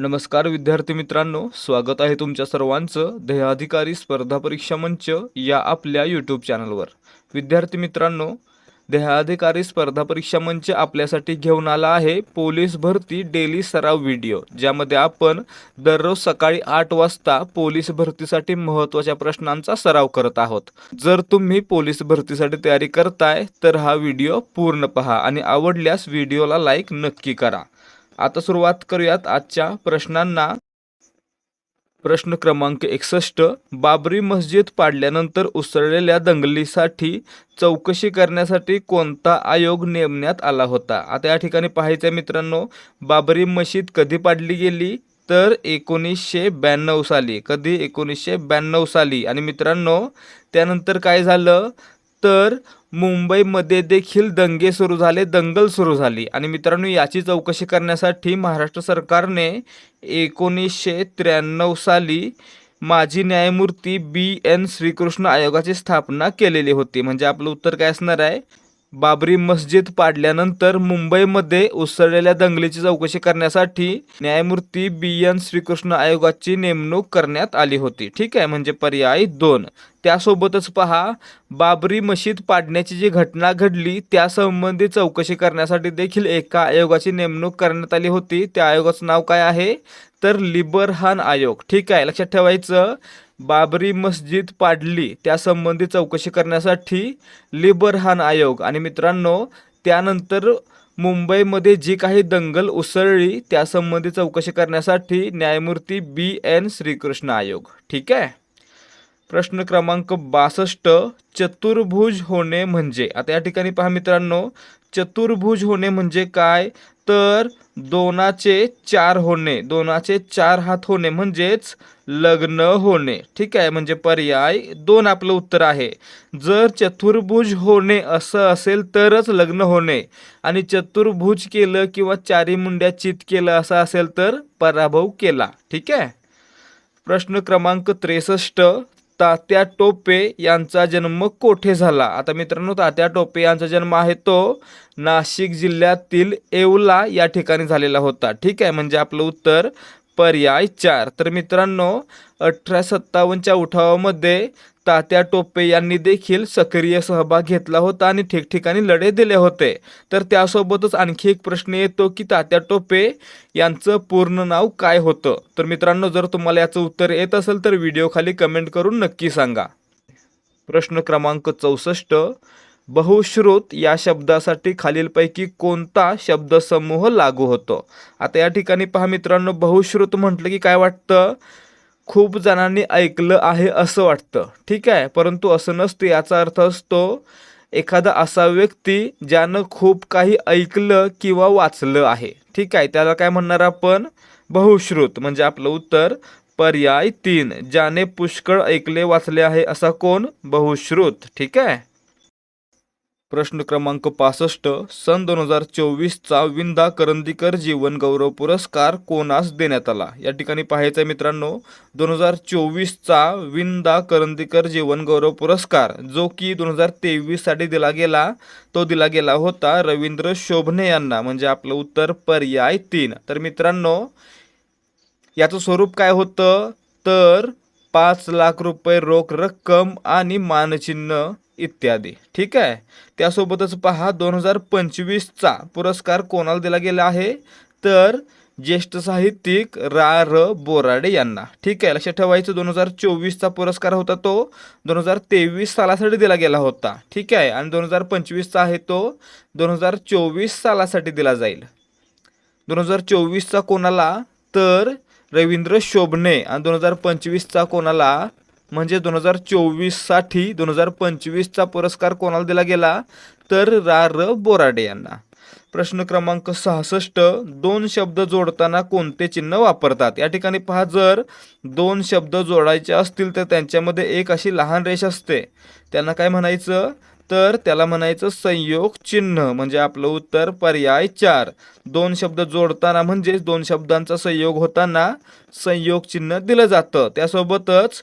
नमस्कार विद्यार्थी मित्रांनो स्वागत आहे तुमच्या सर्वांचं देहाधिकारी स्पर्धा परीक्षा मंच या आपल्या यूट्यूब चॅनलवर विद्यार्थी मित्रांनो देहाधिकारी स्पर्धा परीक्षा मंच आपल्यासाठी घेऊन आला आहे पोलीस भरती डेली सराव व्हिडिओ ज्यामध्ये आपण दररोज सकाळी आठ वाजता पोलीस भरतीसाठी महत्त्वाच्या प्रश्नांचा सराव करत आहोत. जर तुम्ही पोलीस भरतीसाठी तयारी करताय तर हा व्हिडिओ पूर्ण पहा आणि आवडल्यास व्हिडिओला लाईक नक्की करा. आता सुरुवात करूयात आजच्या प्रश्नांना. प्रश्न क्रमांक एकसष्ट. बाबरी मस्जिद पाडल्यानंतर उसळलेल्या दंगलीसाठी चौकशी करण्यासाठी कोणता आयोग नेमण्यात आला होता? आता या ठिकाणी पाहायचं मित्रांनो बाबरी मशीद कधी पाडली गेली? तर एकोणीसशे ब्याण्णव साली. कधी? एकोणीसशे ब्याण्णव साली. आणि मित्रांनो त्यानंतर काय झालं? तर मुंबईमध्ये देखील दंगे सुरू झाले दंगल सुरू झाली. आणि मित्रांनो याची चौकशी करण्यासाठी महाराष्ट्र सरकारने एकोणीसशे त्र्याण्णव साली माजी न्यायमूर्ती बी एन श्रीकृष्ण आयोगाची स्थापना केलेली होती. म्हणजे आपलं उत्तर काय असणार आहे? बाबरी मस्जिद पाडल्यानंतर मुंबईमध्ये उसळलेल्या दंगलीची चौकशी करण्यासाठी न्यायमूर्ती बी एन श्रीकृष्ण आयोगाची नेमणूक करण्यात आली होती. ठीक आहे म्हणजे पर्याय दोन. त्यासोबतच पहा बाबरी मशीद पाडण्याची जी घटना घडली त्यासंबंधी चौकशी करण्यासाठी देखील एका आयोगाची नेमणूक करण्यात आली होती. त्या आयोगाचं नाव काय आहे? तर लिबरहान आयोग. ठीक आहे लक्षात ठेवायचं. बाबरी मस्जिद पाडली त्यासंबंधी चौकशी करण्यासाठी लिबरहान आयोग. आणि मित्रांनो त्यानंतर मुंबईमध्ये जी काही दंगल उसळली त्यासंबंधी चौकशी करण्यासाठी न्यायमूर्ती बी एन श्रीकृष्ण आयोग. ठीक आहे? प्रश्न क्रमांक बासष्ट चतुर्भुज होणे म्हणजे. आता या ठिकाणी पहा मित्रांनो चतुर्भुज होणे म्हणजे काय? तर दोनाचे चार होणे. दोनाचे चार हात होणे म्हणजेच लग्न होणे. ठीक आहे? म्हणजे पर्याय दोन आपलं उत्तर आहे. जर चतुर्भुज होणे असं असेल तरच लग्न होणे. आणि चतुर्भुज केलं किंवा चारी मुंड्या चित केलं असं असेल तर पराभव केला. ठीक आहे? प्रश्न क्रमांक त्रेसष्ट तात्या टोपे यांचा जन्म कोठे झाला? आता मित्रांनो तात्या टोपे यांचा जन्म आहे तो नाशिक जिल्ह्यातील येवला या ठिकाणी झालेला होता. ठीक आहे म्हणजे आपलं उत्तर पर्याय चार. तर मित्रांनो अठरा सत्तावन्नच्या उठावामध्ये तात्या टोपे यांनी देखील सक्रिय सहभाग घेतला होता आणि ठिकठिकाणी लढे दिले होते. तर त्यासोबतच आणखी एक प्रश्न येतो की तात्या टोपे यांचं पूर्ण नाव काय होतं? तर मित्रांनो जर तुम्हाला याचं उत्तर येत असेल तर व्हिडिओखाली कमेंट करून नक्की सांगा. प्रश्न क्रमांक चौसष्ट. बहुश्रुत या शब्दासाठी खालीलपैकी कोणता शब्दसमूह लागू होतो? आता या ठिकाणी पहा मित्रांनो बहुश्रुत म्हटलं की काय वाटतं? खूप जणांनी ऐकलं आहे असं वाटतं. ठीक आहे? परंतु असं नसतं. याचा अर्थ असतो एखादा असा व्यक्ती ज्यानं खूप काही ऐकलं किंवा वाचलं आहे. ठीक आहे? त्याला काय म्हणणार आपण? बहुश्रुत. म्हणजे आपलं उत्तर पर्याय तीन. ज्याने पुष्कळ ऐकले वाचले आहे असा कोण? बहुश्रुत. ठीक आहे? प्रश्न क्रमांक पासष्ट सन दोन हजार चोवीसचा विंदा करंदीकर जीवन गौरव पुरस्कार कोणास देण्यात आला? या ठिकाणी पाहायचं आहे मित्रांनो दोन हजार चोवीसचा विंदा करंदीकर जीवन गौरव पुरस्कार जो की दोन हजार तेवीससाठी दिला गेला तो दिला गेला होता रवींद्र शोभने यांना म्हणजे आपलं उत्तर पर्याय तीन. तर मित्रांनो याचं स्वरूप काय होतं? तर पाच लाख रुपये रोख रक्कम आणि मानचिन्ह इत्यादी. ठीक आहे? त्यासोबतच पहा दोन हजार पंचवीसचा पुरस्कार कोणाला दिला गेला आहे? तर ज्येष्ठ साहित्यिक रा र बोराडे यांना. ठीक आहे? लक्षात ठेवायचं दोन हजार चोवीसचा पुरस्कार होता तो. दोन हजार तेवीस सालासाठी दिला गेला होता. ठीक आहे? आणि दोन हजार पंचवीसचा आहे तो. दोन हजार चोवीस सालासाठी दिला जाईल. दोन हजार चोवीसचा कोणाला? तर रवींद्र शोभणे. आणि दोन हजार पंचवीसचा कोणाला? म्हणजे दोन हजार चोवीससाठी दोन हजार पंचवीसचा पुरस्कार कोणाला दिला गेला? तर रा र बोराडे यांना. प्रश्न क्रमांक सहासष्ट दोन शब्द जोडताना कोणते चिन्ह वापरतात? या ठिकाणी पहा जर दोन शब्द जोडायचे असतील तर त्यांच्यामध्ये एक अशी लहान रेष असते. त्यांना काय म्हणायचं? तर त्याला म्हणायचं संयोग चिन्ह म्हणजे आपलं उत्तर पर्याय चार. दोन शब्द जोडताना म्हणजेच दोन शब्दांचा संयोग होताना संयोग चिन्ह दिलं जातं. त्यासोबतच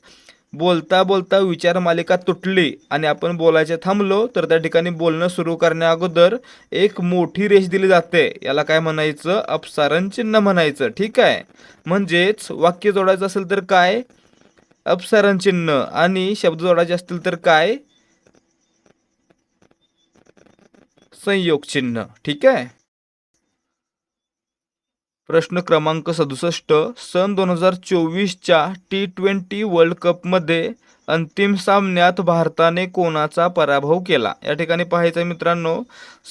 बोलता बोलता विचार मालिका तुटली आणि आपण बोलायचे थांबलो तर त्या ठिकाणी बोलणं सुरू करण्या अगोदर एक मोठी रेष दिली जाते. याला काय म्हणायचं? अपसारण चिन्ह म्हणायचं. ठीक आहे? म्हणजेच वाक्य जोडायचं असेल तर काय? अपसारण चिन्ह. आणि शब्द जोडायचे असतील तर काय? संयोग चिन्ह. ठीक आहे? प्रश्न क्रमांक सदुसष्ट सन दोन हजार चोवीसच्या टी ट्वेंटी वर्ल्ड कपमध्ये अंतिम सामन्यात भारताने कोणाचा पराभव केला? या ठिकाणी पाहायचं आहे मित्रांनो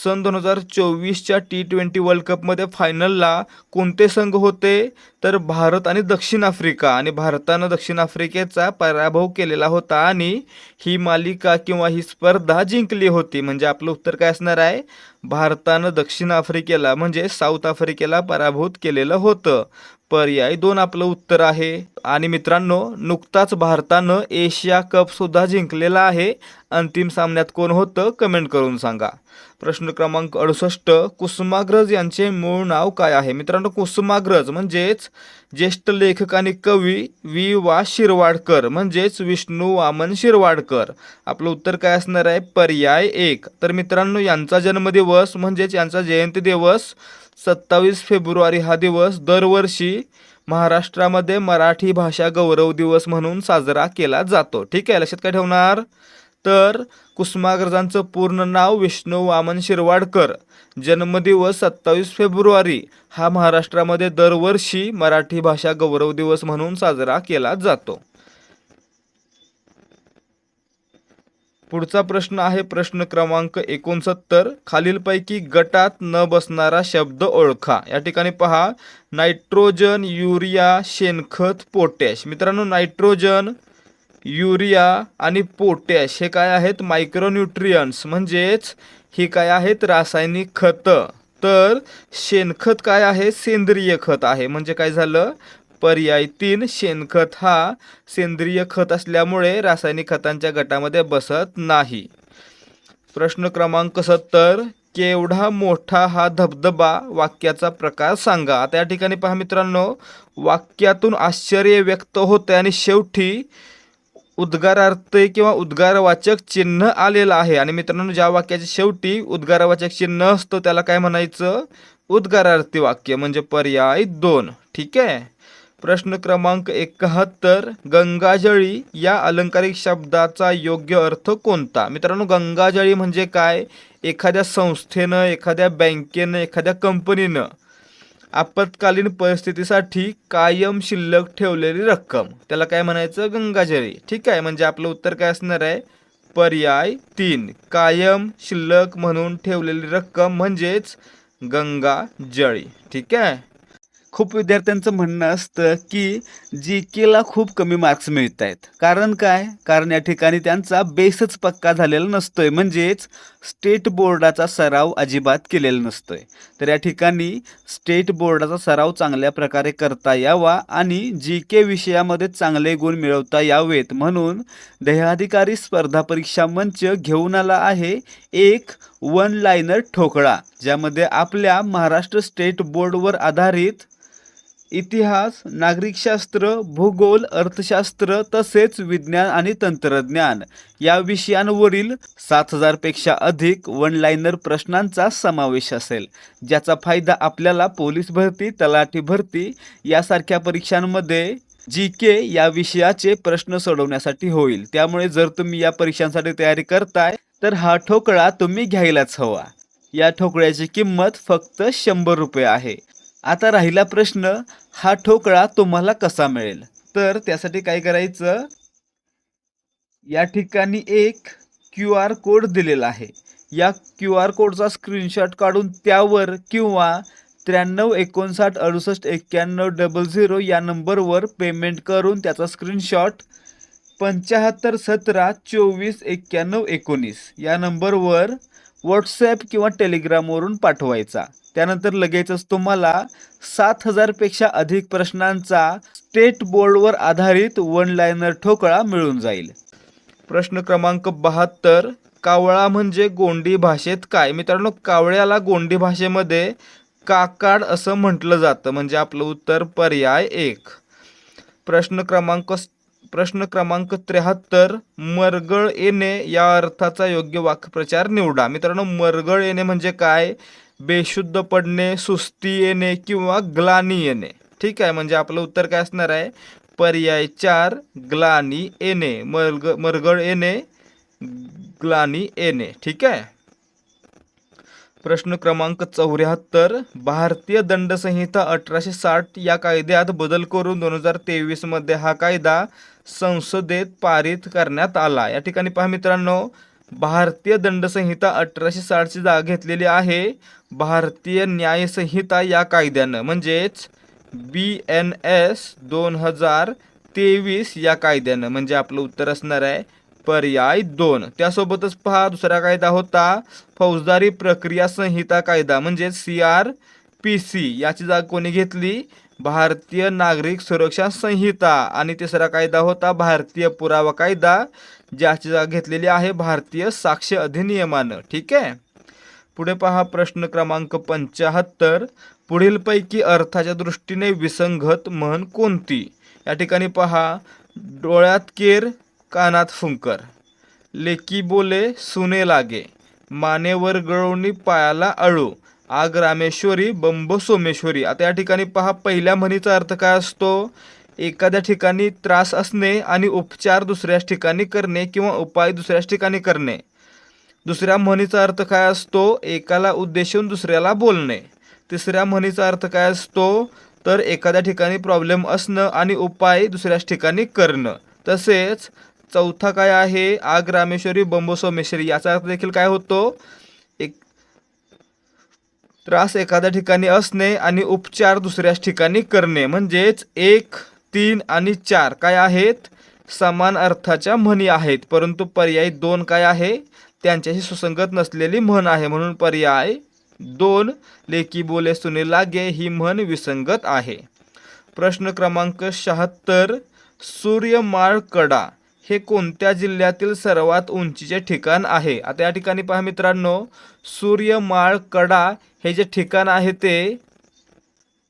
सन दोन हजार चोवीसच्या टी ट्वेंटी वर्ल्ड कपमध्ये फायनलला कोणते संघ होते? तर भारत आणि दक्षिण आफ्रिका. आणि भारतानं दक्षिण आफ्रिकेचा पराभव केलेला होता आणि ही मालिका किंवा ही स्पर्धा जिंकली होती. म्हणजे आपलं उत्तर काय असणार आहे? भारतानं दक्षिण आफ्रिकेला म्हणजे साऊथ आफ्रिकेला पराभूत केलेलं होतं. पर्याय. दोन आपलं उत्तर आहे. आणि मित्रांनो नुकताच भारतानं एशिया कप सुद्धा जिंकलेला आहे. अंतिम सामन्यात कोण होतं कमेंट करून सांगा. प्रश्न क्रमांक अडुसष्ट कुसुमाग्रज यांचे मूळ नाव काय आहे? मित्रांनो कुसुमाग्रज म्हणजेच ज्येष्ठ लेखक आणि कवी वि वा. शिरवाडकर म्हणजेच विष्णू वामन शिरवाडकर. आपलं उत्तर काय असणार आहे? पर्याय एक. तर मित्रांनो यांचा जन्मदिवस म्हणजेच यांचा जयंती दिवस सत्तावीस फेब्रुवारी हा दिवस दरवर्षी महाराष्ट्रामध्ये मराठी भाषा गौरव दिवस म्हणून साजरा केला जातो. ठीक आहे लक्षात काय ठेवणार? तर कुसुमाग्रजांचं पूर्ण नाव विष्णू वामन शिरवाडकर. जन्मदिवस सत्तावीस फेब्रुवारी हा महाराष्ट्रामध्ये दरवर्षी मराठी भाषा गौरव दिवस म्हणून साजरा केला जातो. पुढचा प्रश्न आहे प्रश्न क्रमांक एकोणसत्तर. खालीलपैकी गटात न बसणारा शब्द ओळखा. या ठिकाणी पहा नायट्रोजन युरिया शेणखत पोटॅश. मित्रांनो नायट्रोजन युरिया आणि पोटॅश हे काय आहेत? मायक्रोन्यूट्रियन्स. म्हणजेच ही काय आहेत? रासायनिक खतं. तर शेणखत काय आहे? सेंद्रिय खत आहे. म्हणजे काय झालं? पर्याय तीन शेणखत हा सेंद्रिय खत असल्यामुळे रासायनिक खतांच्या गटामध्ये बसत नाही. प्रश्न क्रमांक सत्तर केवढा मोठा हा धबधबा वाक्याचा प्रकार सांगा. आता या ठिकाणी पहा मित्रांनो वाक्यातून आश्चर्य व्यक्त होते आणि शेवटी उद्गारार्थ किंवा उद्गारवाचक चिन्ह आलेलं आहे. आणि मित्रांनो ज्या वाक्याच्या शेवटी उद्गारवाचक चिन्ह असतं त्याला काय म्हणायचं? उद्गारार्थी वाक्य म्हणजे पर्याय दोन. ठीक आहे? प्रश्न क्रमांक एकाहत्तर गंगाजळी या अलंकारिक शब्दाचा योग्य अर्थ कोणता? मित्रांनो गंगाजळी म्हणजे काय? एखाद्या संस्थेनं एखाद्या बँकेनं एखाद्या कंपनीनं आपत्कालीन परिस्थितीसाठी कायम शिल्लक ठेवलेली रक्कम. त्याला काय म्हणायचं? गंगाजळी. ठीक आहे म्हणजे आपलं उत्तर काय असणार आहे? पर्याय तीन. कायम शिल्लक म्हणून ठेवलेली रक्कम म्हणजेच गंगाजळी. ठीक आहे? खूप विद्यार्थ्यांचं म्हणणं असतं की जी केला खूप कमी मार्क्स मिळत आहेत कारण काय? कारण या ठिकाणी त्यांचा बेसच पक्का झालेला नसतोय. म्हणजेच स्टेट बोर्डाचा सराव अजिबात केलेला नसतोय. तर या ठिकाणी स्टेट बोर्डाचा सराव चांगल्या प्रकारे करता यावा आणि जी के विषयामध्ये चांगले गुण मिळवता यावेत. म्हणून देहाधिकारी स्पर्धा परीक्षा मंच घेऊन आला आहे एक वन लाईनर ठोकळा ज्यामध्ये आपल्या महाराष्ट्र स्टेट बोर्डवर आधारित इतिहास नागरिकशास्त्र भूगोल अर्थशास्त्र तसेच विज्ञान आणि तंत्रज्ञान. या विषयांवरील सात हजारपेक्षा अधिक वन लाईनर प्रश्नांचा समावेश असेल. ज्याचा फायदा आपल्याला पोलीस भरती तलाठी भरती यासारख्या परीक्षांमध्ये जी के या विषयाचे प्रश्न सोडवण्यासाठी होईल. त्यामुळे जर तुम्ही या परीक्षांसाठी तयारी करताय तर हा ठोकळा तुम्ही घ्यायलाच हवा. या ठोकळ्याची किंमत फक्त शंभर रुपये आहे. आता राहिला प्रश्न हा ठोकळा तुम्हाला कसा मिळेल? तर त्यासाठी काय करायचं? या ठिकाणी एक क्यू आर कोड दिलेला आहे. या क्यू आर कोडचा स्क्रीनशॉट काढून त्यावर किंवा त्र्याण्णव एकोणसाठ अडुसष्ट एक्क्याण्णव डबल झिरो या नंबरवर पेमेंट करून त्याचा स्क्रीनशॉट पंच्याहत्तर सतरा चोवीस एक्क्याण्णव एकोणीस या नंबरवर व्हॉट्सॲप किंवा टेलिग्रामवरून पाठवायचा. त्यानंतर लगेचच तुम्हाला सात हजारपेक्षा अधिक प्रश्नांचा स्टेट बोर्डवर आधारित वन लायनर ठोकळा मिळून जाईल. प्रश्न क्रमांक बहात्तर कावळा म्हणजे गोंडी भाषेत काय? मित्रांनो कावळ्याला गोंडी भाषेमध्ये काकाड असं म्हटलं जातं म्हणजे आपलं उत्तर पर्याय एक. प्रश्न क्रमांक प्रश्न क्रमांक त्र्याहत्तर मरगळ येणे या अर्थाचा योग्य वाक्प्रचार निवडा. मित्रांनो मरगळ येणे म्हणजे काय? बेशुद्ध पडणे सुस्ती येणे किंवा ग्लानी येणे. ठीक आहे म्हणजे आपलं उत्तर काय असणार आहे? पर्याय चार ग्लानी येणे. मरग मरगळ येणे ग्लानी येणे. ठीक आहे? प्रश्न क्रमांक चौऱ्याहत्तर भारतीय दंडसंहिता अठराशे साठ या कायद्यात बदल करून दोन हजार तेवीसमध्ये हा कायदा संसदेत पारित करण्यात आला. या ठिकाणी पहा मित्रांनो भारतीय दंडसंहिता अठराशे साठची जागा घेतलेली आहे. भारतीय न्यायसंहिता या कायद्यानं म्हणजेच बी एन एस दोन हजार तेवीस या कायद्यानं म्हणजे आपलं उत्तर असणार आहे पर्याय दोन. त्यासोबतच पहा दुसरा कायदा होता फौजदारी प्रक्रिया संहिता कायदा म्हणजे सी आर पी सी याची जागा कोणी घेतली? भारतीय नागरिक सुरक्षा संहिता. आणि तिसरा कायदा होता भारतीय पुरावा कायदा ज्याची जागा घेतलेली आहे भारतीय साक्ष अधिनियमानं. ठीक आहे? पुढे पहा प्रश्न क्रमांक पंचाहत्तर पुढीलपैकी अर्थाच्या दृष्टीने विसंगत म्हण कोणती? या ठिकाणी पहा डोळ्यात केर कानात फुंकर. लेकी बोले सुने लागे. मानेवर गळवणी पायाला अळू. आग रामेश्वरी बंब सोमेश्वरी. आता या ठिकाणी पहा पहिल्या म्हणीचा अर्थ काय असतो? एखाद्या ठिकाणी त्रास असणे आणि उपचार दुसऱ्याच ठिकाणी करणे किंवा उपाय दुसऱ्याच ठिकाणी करणे. दुसऱ्या म्हणीचा अर्थ काय असतो? एकाला उद्देशून दुसऱ्याला बोलणे. तिसऱ्या म्हणीचा अर्थ काय असतो? तर एखाद्या ठिकाणी प्रॉब्लेम असणं आणि उपाय दुसऱ्याच ठिकाणी करणं. तसेच चौथा काय आहे? आग रामेश्वरी बंब याचा अर्थ देखील काय होतो? एक त्रास एखाद्या ठिकाणी असणे आणि उपचार दुसऱ्याच ठिकाणी करणे. म्हणजेच एक तीन आणि चार काय आहेत? समान अर्थाच्या म्हणी आहेत. परंतु पर्याय दोन काय आहे? त्यांच्याशी सुसंगत नसलेली म्हण आहे. म्हणून पर्याय दोन लेकी बोले सुने लागे ही म्हण विसंगत आहे. प्रश्न क्रमांक शहात्तर सूर्यमाळ कडा हे कोणत्या जिल्ह्यातील सर्वात उंचीचे ठिकाण आहे? आता या ठिकाणी पहा मित्रांनो सूर्यमाळ कडा हे जे ठिकाण आहे ते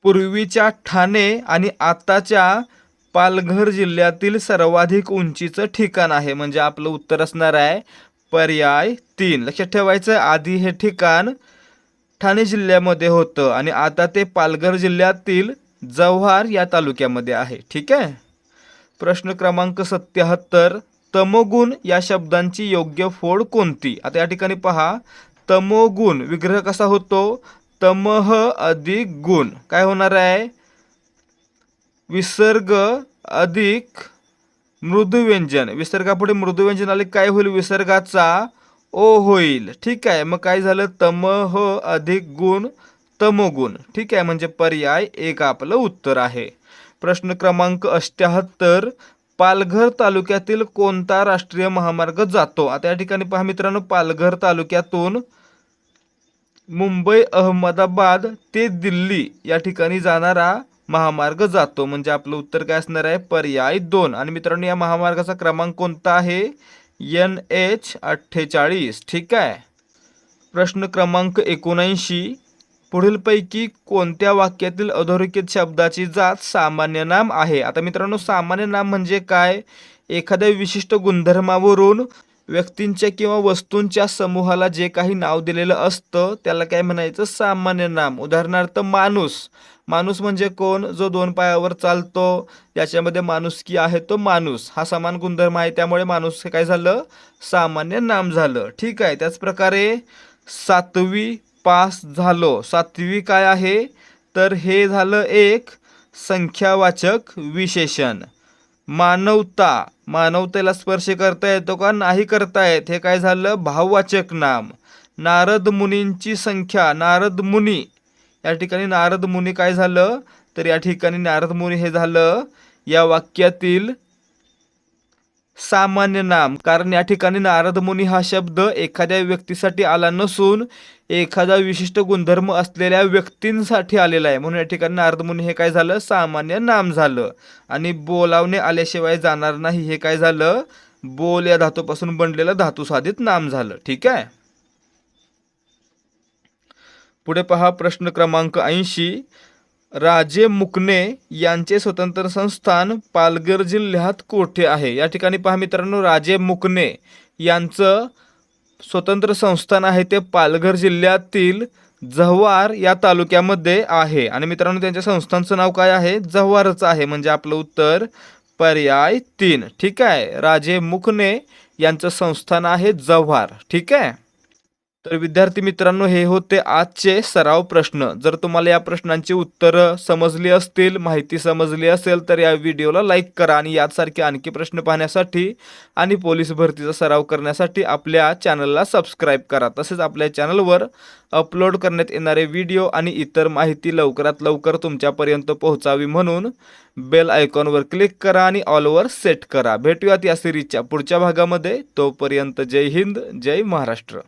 पूर्वीच्या ठाणे आणि आताच्या पालघर जिल्ह्यातील सर्वाधिक उंचीचं ठिकाण आहे. म्हणजे आपलं उत्तर असणार आहे पर्याय तीन. लक्षात ठेवायचं आधी हे ठिकाण ठाणे जिल्ह्यामध्ये होतं आणि आता ते पालघर जिल्ह्यातील जव्हार या तालुक्यामध्ये आहे. ठीक आहे? प्रश्न क्रमांक सत्याहत्तर तमोगुण या शब्दांची योग्य फोड कोणती? आता या ठिकाणी पहा. तमोगुण विग्रह कसा होतो? तमह अधिक गुण. काय होणार आहे? विसर्ग अधिक मृदुव्यंजन. विसर्गापुढे मृदुव्यंजन आले काय होईल? विसर्गाचा ओ होईल. ठीक आहे मग काय झालं? तमह अधिक गुण तमोगुण. ठीक आहे म्हणजे पर्याय एक आपलं उत्तर आहे. प्रश्न क्रमांक अष्ट्याहत्तर पालघर तालुक्यातील कोणता राष्ट्रीय महामार्ग जातो? आता या ठिकाणी पहा मित्रांनो पालघर तालुक्यातून मुंबई अहमदाबाद ते दिल्ली या ठिकाणी जाणारा महामार्ग जातो. म्हणजे आपलं उत्तर काय असणार आहे? पर्याय दोन. आणि मित्रांनो या महामार्गाचा क्रमांक कोणता आहे? एन एच अठ्ठेचाळीस. ठीक आहे? प्रश्न क्रमांक एकोणऐंशी. पुढीलपैकी कोणत्या वाक्यातील अधोरेखित शब्दाची जात सामान्य नाम आहे? आता मित्रांनो सामान्य नाम म्हणजे काय? एखाद्या विशिष्ट गुणधर्मावरून व्यक्तींच्या किंवा वस्तूंच्या समूहाला जे काही नाव दिलेलं असतं त्याला काय म्हणायचं? सामान्य नाम. उदाहरणार्थ माणूस. माणूस म्हणजे कोण? जो दोन पायावर चालतो याच्यामध्ये माणुसकी आहे तो माणूस. हा समान गुणधर्म आहे त्यामुळे माणूस हे काय झालं? सामान्य नाम झालं. ठीक आहे त्याचप्रकारे सातवी पास झालो. सातवी काय आहे? तर हे झालं एक संख्यावाचक विशेषण. मानवता. मानवतेला स्पर्श करता येतो का? नाही करता येत. हे काय झालं? भाववाचक नाम. नारद मुनींची संख्या. नारद मुनी. या ठिकाणी नारद मुनी काय झालं? तर या ठिकाणी नारद मुनी हे झालं या वाक्यातील सामान्य नाम कारण या ठिकाणी नारदमुनी हा शब्द एखाद्या व्यक्तीसाठी आला नसून एखादा विशिष्ट गुणधर्म असलेल्या व्यक्तींसाठी आलेला आहे. म्हणून या ठिकाणी नारदमुनी हे काय झालं? सामान्य नाम झालं. आणि बोलावणे आल्याशिवाय जाणार नाही हे काय झालं? बोल या धातूपासून बनलेलं धातू साधित नाम झालं. ठीक आहे? पुढे पहा प्रश्न क्रमांक ऐंशी. राजे मुकणे यांचे स्वतंत्र संस्थान पालघर जिल्ह्यात कोठे आहे? या ठिकाणी पहा मित्रांनो राजे मुकणे यांचं स्वतंत्र संस्थान आहे ते पालघर जिल्ह्यातील जव्हार या तालुक्यामध्ये आहे. आणि मित्रांनो त्यांच्या संस्थांचं नाव काय आहे? जव्हारच आहे म्हणजे आपलं उत्तर पर्याय तीन. ठीक आहे? राजे मुकणे यांचं संस्थान आहे जव्हार. ठीक आहे? तर विद्यार्थी मित्रांनो हे होते आजचे सराव प्रश्न. जर तुम्हाला या प्रश्नांची उत्तरं समजली असतील माहिती समजली असेल तर या व्हिडिओला लाईक करा आणि यासारखे आणखी प्रश्न पाहण्यासाठी आणि पोलीस भरतीचा सराव करण्यासाठी आपल्या चॅनलला सबस्क्राईब करा. तसेच आपल्या चॅनलवर अपलोड करण्यात येणारे व्हिडिओ आणि इतर माहिती लवकरात लवकर तुमच्यापर्यंत पोहोचावी म्हणून बेल आयकॉनवर क्लिक करा आणि ऑलवर सेट करा. भेटूयात या सिरीजच्या पुढच्या भागामध्ये. तोपर्यंत जय हिंद जय महाराष्ट्र.